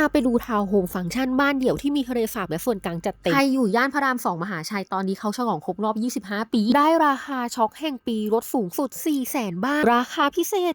าไปดูทาวน์โฮมฟังก์ชันบ้านเดี่ยวที่มีทะเลสาบและส่วนกลางจัดเต็ม ใครอยู่ย่านพระรามสองมหาชัยตอนนี้เขาฉลองครบรอบ 25 ปี ได้ราคาช็อคแห่งปีลดสูงสุด 4 0 0แสนบาท ราคาพิเศษ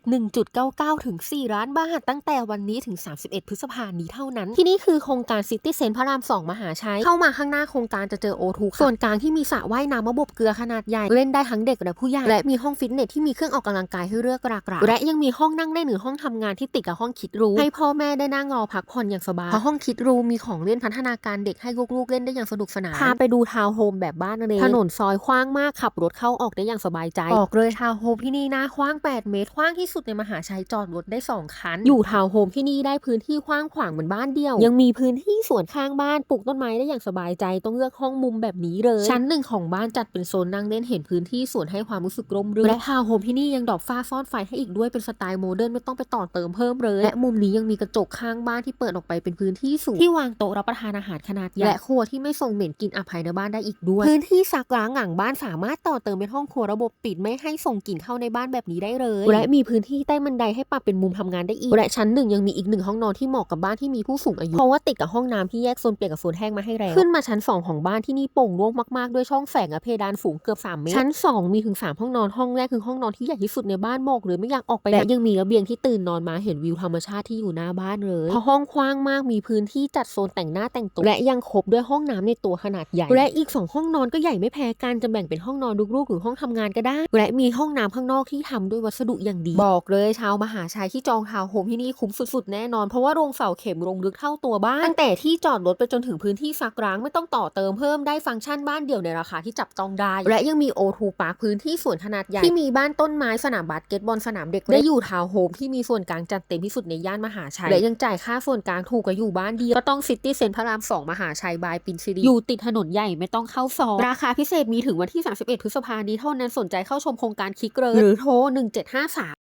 1.99 ถึง 4 ล้านบาท ตั้งแต่วันนี้ถึง 31 พฤษภาคมนี้เท่านั้น ที่นี่คือโครงการซิตี้เซ็นพระราม2มหาชัย เข้ามาข้างหน้าโครงการจะเจอโอทูส่วนกลางที่มีสระว่ายน้ำระบบเกลือขนาดใหญ่ เล่นได้ทั้งเด็กและผู้ใหญ่ และมีห้องฟิตเนสที่มีเครื่องออกกำลังกายให้เลือกหลากหลายและยังมีห้องนั่งเล่นหรือห้องทำงานที่ติดกับห้องคิดรูให้พ่อแม่ได้นั่งรอพักผ่อนอย่างสบายเพราะห้องคิดรูมีของเล่นพัฒนาการเด็กให้ลูกๆเล่นได้อย่างสนุกสนานพาไปดูทาวน์โฮมแบบบ้านเลยถนนซอยกว้างมากขับรถเข้าออกได้อย่างสบายใจออกเลยทาวน์โฮมที่นี่นะกว้าง 8 เมตรกว้างที่สุดในมหาชัยจอดรถได้ 2 คัน อยู่ทาวน์โฮมที่นี่ได้พื้นที่กว้างขวางเหมือนบ้านเดียว ยังมีพื้นที่สวนข้างบ้านปลูกต้นไม้ได้อย่างสบายใจต้องเลือกห้องมุมแบบนี้เลย ชั้นหนึ่งของบ้านจัดเป็นโซนนั่งเล่นเห็นพื้นที่สวนให้ความรู้สึกร่มรื่นและทาวน์โฮมที่นี่ยังดอกฟ้าซ่อนไฟให้อีกด้วยเป็นสไตล์โมเดิร์นไม่ต้องไปต่อเติมเพิ่มเลยและมุมนี้ยังมีกระจกข้างบ้านที่เปิดออกไปเป็นพื้นที่สูงที่วางโต๊ะรับประทานอาหารขนาดใหญ่และครัวที่ไม่ส่งเหม็นกลินอับภายในบ้านได้อีกด้วย พื้นที่ซักล้างหลังบ้านสามารถต่อเติมเป็นห้องครัวระบบปิดไม่ให้ส่งกลิ่นเข้าในบ้านแบบนี้ได้เลย และมีพื้นที่ใต้บันไดให้ปรับเป็นมุมทำงานได้อีก และชั้นหนึ่งยังมีอีกหนึ่งห้องนอนที่เหมาะกับบ้านที่มีผู้สูงอายุ เพราะว่าติดกับห้องน้ำที่แยกโซนเปียกกับโซนแห้งมาให้แล้วขึ้นมาชั้น 2 ของบ้านที่นี่โปร่งโล่งมากๆด้วยช่องแฝงและเพดานสูงเกือบ3เมตรชั้น 2 มีถึง 3 ห้องนอนห้องแรกคือห้องนอนที่ใหญ่ที่สุดในบ้านบอกเลยไม่อยากออกไปและยังมีระเบียงที่ตื่นนอนมาเห็นวิวธรรมชาติที่อยู่หน้าบ้านเลยเพราะห้องกว้างมากมีพื้นที่จัดโซนแต่งหน้าแต่งตัว และยังครบด้วยห้องน้ำในตัวขนาดใหญ่ และอีก 2 ห้องนอนก็ใหญ่ไม่แพ้กันจะแบ่งเป็นห้องนอนลูกๆหรือห้องทำงานก็ได้ และมีห้องน้ำข้างนอกที่ทำด้วยวัสดุอย่างดี บอกเลยชาวมหาชัยที่จองทาวน์โฮมที่นี่คุ้มสุดๆแน่นอนเพราะว่าโรงเสาเข็มลงลึกเท่าตัวบ้านตั้งแต่ที่จอดรถไปจนถึงพื้นที่ซักร้างไม่ต้องต่อเติมเพิ่มได้ฟังก์ชันบ้านเดี่ยวในราคาที่จับต้องได้ และยังมีโอทูปาร์คพื้นที่สวนขนาดใหญ่ที่มีบ้านต้นไม้สนามบาสเกตบอลสนามเด็กเล่นและอยู่ทาวน์โฮมที่มีส่วนกลางจัดเต็มที่สุดในย่านมหาชัยและยังจ่ายค่าส่วนกลางถูกกว่าอยู่บ้านเดียว ก็ต้องซิตี้เซ็นพระรามสองมหาชัยบายปินซิรีอยู่ติดถนนใหญ่ไม่ต้องเข้าซอยราคาพิเศษมีถึงวันที่ 31 พฤษภาคมนี้เท่านั้นสนใจเข้าชมโครงการคลิกเลยหรือโทร1753